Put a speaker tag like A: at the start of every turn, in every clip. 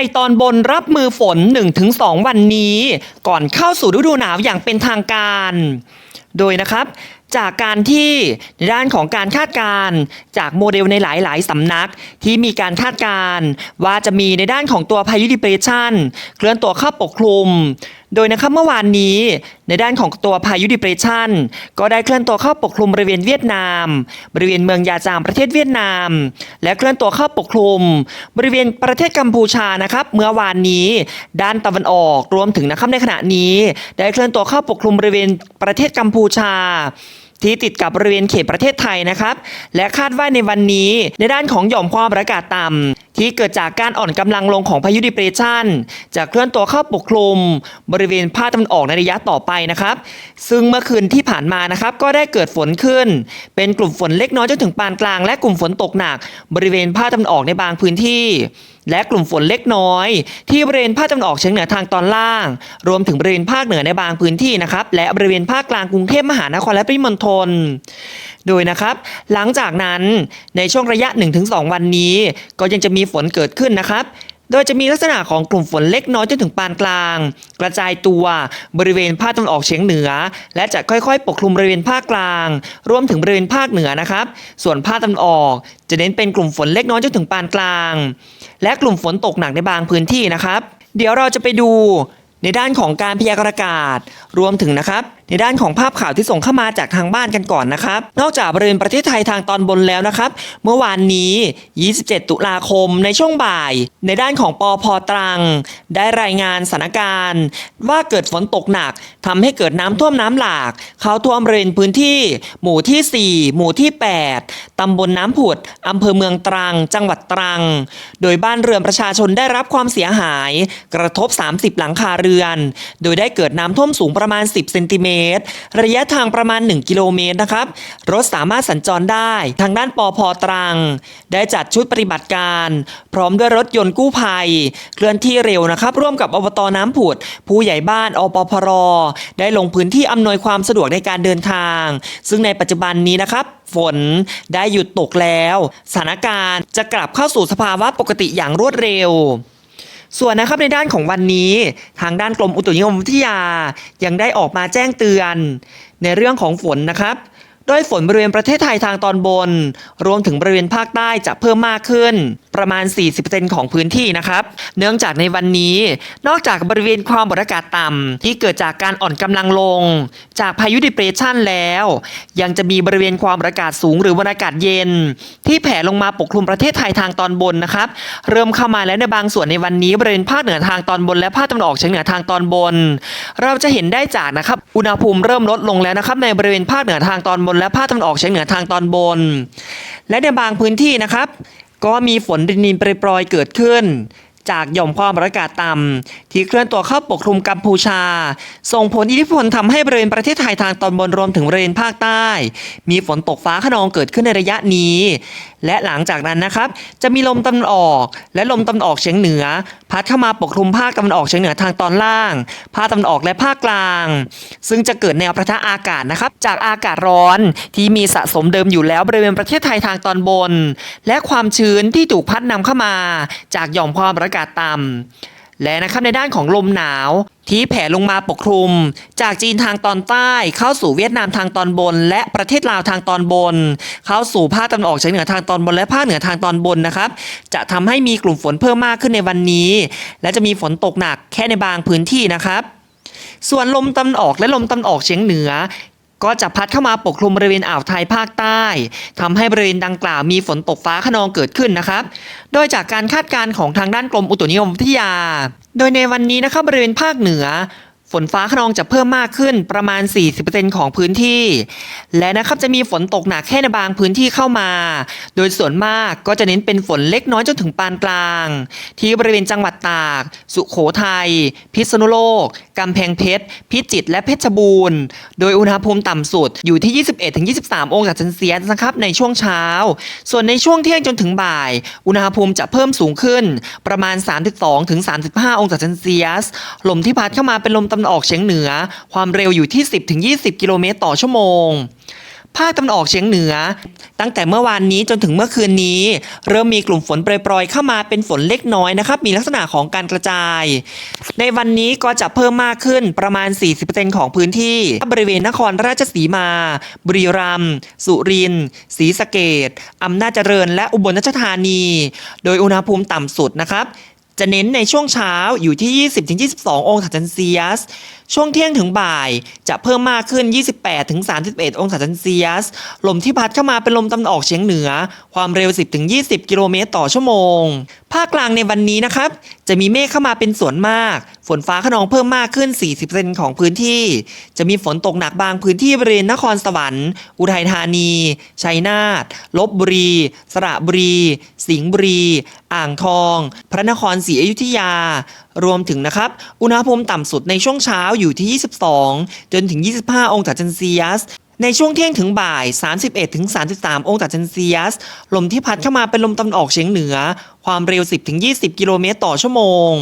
A: ยตอนบนรับมือฝน 1-2 วันนี้ ก่อนเข้าสู่ฤดูหนาวอย่างเป็นทางการโดยนะครับจากการที่ในด้านของการคาดการณ์จากโมเดลในหลายๆสำนักที่มีการคาดการณ์ว่าจะมีในด้านของตัวพายุดิเปรชันเคลื่อนตัวเข้าปกคลุม โดยนะครับเมื่อวานนี้ ในด้านของตัวพายุดิเปรชันก็ได้เคลื่อนตัวเข้าปกคลุมบริเวณเวียดนาม บริเวณเมืองยาจามประเทศเวียดนาม และเคลื่อนตัวเข้าปกคลุม บริเวณประเทศกัมพูชานะครับ เมื่อวานนี้ ด้านตะวันออกรวมถึงนะครับในขณะนี้ ได้เคลื่อนตัวเข้าปกคลุมบริเวณ ประเทศกัมพูชา ที่ติดกับบริเวณเขตประเทศไทยนะครับ และคาดว่าในวันนี้ในด้านของหย่อมความอากาศต่ำที่เกิดจากการอ่อนกำลังลงของพายุดิเรชันจะเคลื่อนตัวเข้าปกคลุม บริเวณภาคตะวันออกในระยะต่อไปนะครับ ซึ่งเมื่อคืนที่ผ่านมานะครับก็ได้เกิดฝนขึ้น เป็นกลุ่มฝนเล็กน้อยจนถึงปานกลาง และกลุ่มฝนตกหนัก บริเวณภาคตะวันออกในบางพื้นที่และกลุ่มฝนเล็กน้อย ที่บริเวณภาคตะวันออกเฉียงเหนือทางตอนล่าง รวมถึงบริเวณภาคเหนือในบางพื้นที่นะครับ และบริเวณภาคกลางกรุงเทพมหานครและปริมณฑลโดยนะครับ หลังจากนั้นในช่วงระยะ 1-2 วันนี้ ก็ยังจะมีฝนเกิดขึ้นนะครับ โดยจะมีลักษณะของกลุ่มฝนเล็กน้อยจนถึงปานกลาง กระจายตัวบริเวณภาคตะวันออกเฉียงเหนือ และจะค่อยๆ ปกคลุมบริเวณภาคกลาง รวมถึงบริเวณภาคเหนือนะครับ ส่วนภาคตะวันออก จะเน้นเป็นกลุ่มฝนเล็กน้อยจนถึงปานกลาง และกลุ่มฝนตกหนักในบางพื้นที่นะครับ เดี๋ยวเราจะไปดู ในด้านของการพยากรณ์อากาศรวมถึงนะครับ ในด้านของภาพข่าวที่ส่งเข้ามาจากทางบ้านกันก่อนนะครับ นอกจากบริเวณประเทศไทยทางตอนบนแล้วนะครับ เมื่อวานนี้ 27 ตุลาคมในช่วงบ่าย ในด้านของปอพตรัง ได้รายงานสถานการณ์ ว่าเกิดฝนตกหนักทำให้เกิดน้ำท่วมน้ำหลาก เข้าท่วมบริเวณพื้นที่ หมู่ที่ 4 หมู่ที่ 8ตำบลน้ำผุดอำเภอเมืองตรัง จังหวัดตรัง โดยบ้านเรือนประชาชนได้รับความเสียหาย กระทบ 30 หลังคาเรือนโดยได้เกิดน้ำท่วมสูงประมาณ 10 เซนติเมตร ระยะทางประมาณ 1 กิโลเมตรนะครับ รถสามารถสัญจรได้ ทางด้านปอพตรัง ได้จัดชุดปฏิบัติการ พร้อมด้วยรถยนต์กู้ภัย เคลื่อนที่เร็วนะครับ ร่วมกับอบตน้ำผุด ผู้ใหญ่บ้านอปพร ได้ลงพื้นที่อำนวยความสะดวกในการเดินทาง ซึ่งในปัจจุบันนี้นะครับฝนได้หยุดตกแล้ว สถานการณ์จะกลับเข้าสู่สภาวะปกติอย่างรวดเร็ว ส่วนนะครับในด้านของวันนี้ทางด้านกรมอุตุนิยมวิทยา ยังได้ออกมาแจ้งเตือน ในเรื่องของฝนนะครับ โดยฝนบริเวณประเทศไทยทางตอนบน รวมถึงบริเวณภาคใต้จะเพิ่มมากขึ้นประมาณ 40%ของพื้นที่นะครับ เนื่องจากในวันนี้ นอกจากบริเวณความกดอากาศต่ำที่เกิดจากการอ่อนกำลังลง จากพายุดิเปรชันแล้ว ยังจะมีบริเวณความกดอากาศสูงหรือมวลอากาศเย็น ที่แผ่ลงมาปกคลุมประเทศไทยทางตอนบนนะครับ เริ่มเข้ามาแล้วในบางส่วนในวันนี้บริเวณภาคเหนือทางตอนบน และภาคตะวันออกเฉียงเหนือทางตอนบน เราจะเห็นได้จากนะครับอุณหภูมิเริ่มลดลงแล้วนะครับในบริเวณภาคเหนือทางตอนบน และภาคตะวันออกเฉียงเหนือทางตอนบน และในบางพื้นที่นะครับ ก็มีฝนดินดินปรอยๆเกิดขึ้น จากหย่อมความกดอากาศต่ำที่เคลื่อนตัวเข้าปกคลุมกัมพูชา ส่งผลอิทธิพลทำให้บริเวณประเทศไทยทางตอนบนรวมถึงบริเวณภาคใต้ มีฝนตกฟ้าขนองเกิดขึ้นในระยะนี้ และหลังจากนั้นนะครับ จะมีลมตะวันออก และลมตะวันออกเฉียงเหนือ พัดเข้ามาปกคลุมภาคตะวันออกเฉียงเหนือทางตอนล่าง ภาคตะวันออกและภาคกลาง ซึ่งจะเกิดแนวประทะอากาศนะครับ จากอากาศร้อนที่มีสะสมเดิมอยู่แล้วบริเวณประเทศไทยทางตอนบน และความชื้นที่ถูกพัดนำเข้ามา จากหย่อมความกดอากาศต่ำและนะครับในด้านของลมหนาว ที่แผ่ลงมาปกคลุม จากจีนทางตอนใต้เข้าสู่เวียดนามทางตอนบน และประเทศลาวทางตอนบน เข้าสู่ภาคตะวันออกเฉียงเหนือทางตอนบนและภาคเหนือทางตอนบนนะครับ จะทำให้มีกลุ่มฝนเพิ่มมากขึ้นในวันนี้ และจะมีฝนตกหนักแค่ในบางพื้นที่นะครับส่วนลมตะวันออกและลมตะวันออกเฉียงเหนือ ก็จะพัดเข้ามาปกคลุมบริเวณอ่าวไทยภาคใต้ทำให้บริเวณดังกล่าวมีฝนตกฟ้าขนองเกิดขึ้นนะครับ โดยจากการคาดการณ์ของทางด้านกรมอุตุนิยมวิทยา โดยในวันนี้นะครับบริเวณภาคเหนือ ฝนฟ้าขนองจะเพิ่มมากขึ้นประมาณ 40%ของพื้นที่ และนะครับจะมีฝนตกหนักแค่ในบางพื้นที่เข้ามา โดยส่วนมากก็จะเน้นเป็นฝนเล็กน้อยจนถึงปานกลาง ที่บริเวณจังหวัดตาก สุโขทัย พิษณุโลก กำแพงเพชร พิจิตร และเพชรบูรณ์ โดยอุณหภูมิต่ำสุดอยู่ที่ 21-23 องศาเซนเซียสนะครับในช่วงเช้า ส่วนในช่วงเที่ยงจนถึงบ่าย อุณหภูมิจะเพิ่มสูงขึ้น ประมาณ 32-35 องศาเซนเซียส ลมที่พัดเข้ามาเป็นลมตะวันออกเฉียงเหนือ ความเร็วอยู่ที่ 10-20 กิโลเมตรต่อชั่วโมง ภาคตะวันออกเฉียงเหนือ ตั้งแต่เมื่อวานนี้จนถึงเมื่อคืนนี้ เริ่มมีกลุ่มฝนโปรยๆ เข้ามาเป็นฝนเล็กน้อยนะครับ มีลักษณะของการกระจาย ในวันนี้ก็จะเพิ่มมากขึ้นประมาณ 40%ของพื้นที่ บริเวณนครราชสีมา บุรีรัมย์สุรินทร์ศรีสะเกดอำนาจเจริญ และอุบลราชธานี โดยอุณหภูมิต่ำสุดนะครับ จะเน้นในช่วงเช้าอยู่ที่ 20-22 องศาเซนเซียส ช่วงเที่ยงถึงบ่ายจะเพิ่มมากขึ้น 28-31 องศาเซนเซียส ลมที่พัดเข้ามาเป็นลมตะวันออกเฉียงเหนือ ความเร็ว 10-20 กิโลเมตรต่อชั่วโมง ภาคกลางในวันนี้นะครับ จะมีเมฆเข้ามาเป็นส่วนมาก ฝนฟ้าขนองเพิ่มมากขึ้น 40%ของพื้นที่ จะมีฝนตกหนักบางพื้นที่บริเวณนครสวรรค์ อุทัยธานี ชัยนาท ลบบุรี สระบุรี สิงห์บุรี อ่างทอง พระนครศรีีอยุธยา รวมถึงนะครับ อุณหภูมิต่ำสุดในช่วงเช้าอยู่ที่ 22 จนถึง 25 องศาเซนเซียสในช่วงเที่ยงถึงบ่าย 31ถึง33 องศาเซนเซียส ลมที่พัดเข้ามาเป็นลมตะวันออกเฉียงเหนือ ความเร็ว 10ถึง20 กิโลเมตรต่อชั่วโมง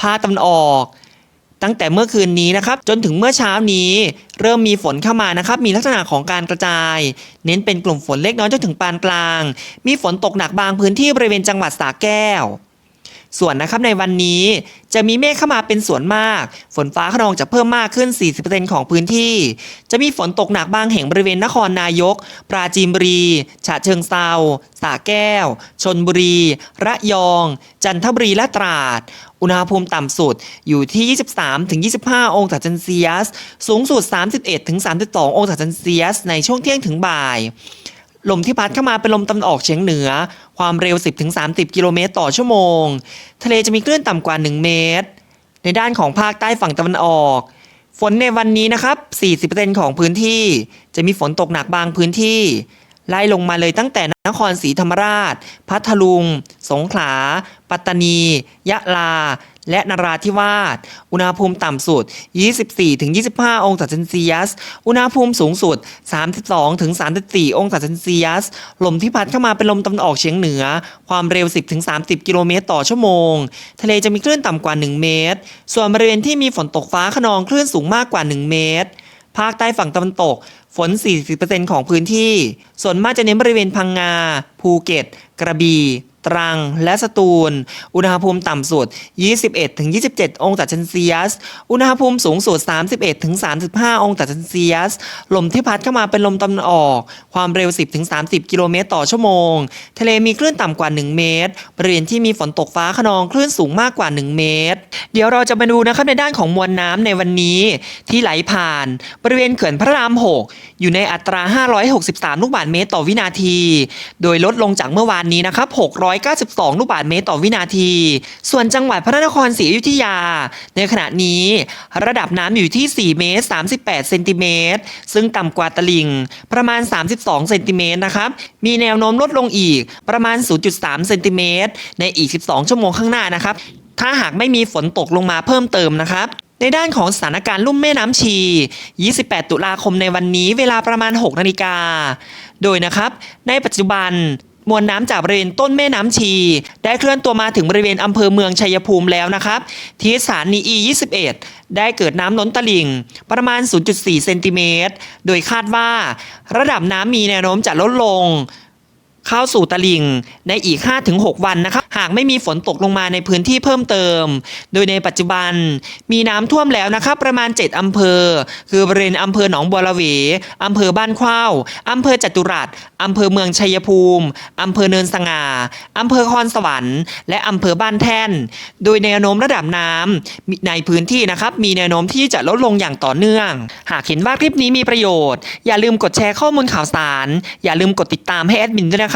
A: ภาคตะวันออก ตั้งแต่เมื่อคืนนี้นะครับ จนถึงเมื่อเช้านี้ เริ่มมีฝนเข้ามานะครับ มีลักษณะของการกระจาย เน้นเป็นกลุ่มฝนเล็กน้อยจนถึงปานกลาง มีฝนตกหนักบางพื้นที่บริเวณจังหวัดสระแก้ว ส่วนนะครับในวันนี้จะมีเมฆเข้ามาเป็นส่วนมาก ฝนฟ้าขนองจะเพิ่มมากขึ้น 40%ของพื้นที่ จะมีฝนตกหนักบางแห่งบริเวณนครนายก ปราจีนบุรี ฉะเชิงเซาสระแก้ว ชนบุรี ระยอง จันทบุรี และตราด อุณหภูมิต่ำสุดอยู่ที่ 23-25 องศาเซนเซียส สูงสุด 31-32 องศาเซนเซียส ในช่วงเที่ยงถึงบ่าย ลมที่พัดเข้ามาเป็นลมตะวันออกเฉียงเหนือ ความเร็ว 10-30 กิโลเมตรต่อชั่วโมง ทะเลจะมีคลื่นต่ำกว่า 1 เมตร ในด้านของภาคใต้ฝั่งตะวันออก ฝนในวันนี้นะครับ 40%ของพื้นที่ จะมีฝนตกหนักบางพื้นที่ ไล่ลงมาเลยตั้งแต่นครศรีธรรมราช พัทลุง สงขลา ปัตตานี ยะลา และนราธิวาส อุณหภูมิต่ำสุด 24-25 องศาเซนเซียส อุณหภูมิสูงสุด 32-34 องศาเซนเซียส ลมที่พัดเข้ามาเป็นลมตะวันออกเฉียงเหนือ ความเร็ว 10-30 กิโลเมตรต่อชั่วโมง ทะเลจะมีคลื่นต่ำกว่า 1 เมตร ส่วนบริเวณที่มีฝนตกฟ้าขนองคลื่นสูงมากกว่า 1 เมตร ภาคใต้ฝั่งตะวันตก ฝน 40%ของพื้นที่ ส่วนมากจะเน้นบริเวณพังงา ภูเก็ต กระบี่ ตรัง และสตูล อุณหภูมิต่ำสุด 21-27 องศาเซนเซียส อุณหภูมิสูงสุด 31-35 องศาเซนเซียส ลมที่พัดเข้ามาเป็นลมตะวันออก ความเร็ว 10-30 กิโลเมตรต่อชั่วโมง ทะเลมีคลื่นต่ำกว่า 1 เมตร บริเวณที่มีฝนตกฟ้าขนองคลื่นสูงมากกว่า 1 เมตร เดี๋ยวเราจะมาดูนะครับในด้านของมวลน้ำในวันนี้ที่ไหลผ่าน บริเวณเขื่อนพระราม 6อยู่ในอัตรา 563 ลูกบาศก์เมตรต่อวินาที โดยลดลงจากเมื่อวานนี้นะครับ 692 ลูกบาศก์เมตรต่อวินาที ส่วนจังหวัดพระนครศรีอยุธยา ในขณะนี้ระดับน้ำอยู่ที่ 4 เมตร 38 เซนติเมตร ซึ่งต่ำกว่าตลิ่งประมาณ 32 เซนติเมตรนะครับ มีแนวโน้มลดลงอีกประมาณ 0.3 เซนติเมตรในอีก 12 ชั่วโมงข้างหน้านะครับ ถ้าหากไม่มีฝนตกลงมาเพิ่มเติมนะครับ ในด้านของสถานการณ์ลุ่มแม่น้ำชี 28 ตุลาคมในวันนี้เวลาประมาณ 6 นาฬิกา โดยนะครับ ในปัจจุบันมวลน้ำจากบริเวณต้นแม่น้ำชี ได้เคลื่อนตัวมาถึงบริเวณอำเภอเมืองชัยภูมิแล้วนะครับ ที่สถานี E21 ได้เกิดน้ำล้นตลิ่ง ประมาณ 0.4 เซนติเมตร โดยคาดว่า ระดับน้ำมีแนวโน้มจะลดลง เข้าสู่ตลิ่งในอีก 5-6 วันนะครับหากไม่มีฝนตกลงมาในพื้นที่เพิ่มเติม โดยในปัจจุบันมีน้ำท่วมแล้วนะครับประมาณ 7อำเภอ คือบริเวณอำเภอหนองบัวระเวอำเภอบ้านข้าวอำเภอจตุรัสอำเภอเมืองชัยภูมิอำเภอเนินสง่าอำเภอคอนสวรรค์ และอำเภอบ้านแท่น โดยแนวโน้มระดับน้ำในพื้นที่นะครับมีแนวโน้มที่จะลดลงอย่างต่อเนื่อง หากเห็นว่าคลิปนี้มีประโยชน์ อย่าลืมกดแชร์ข้อมูลข่าวสาร อย่าลืมกดติดตามให้แอดมินด้วยนะครับ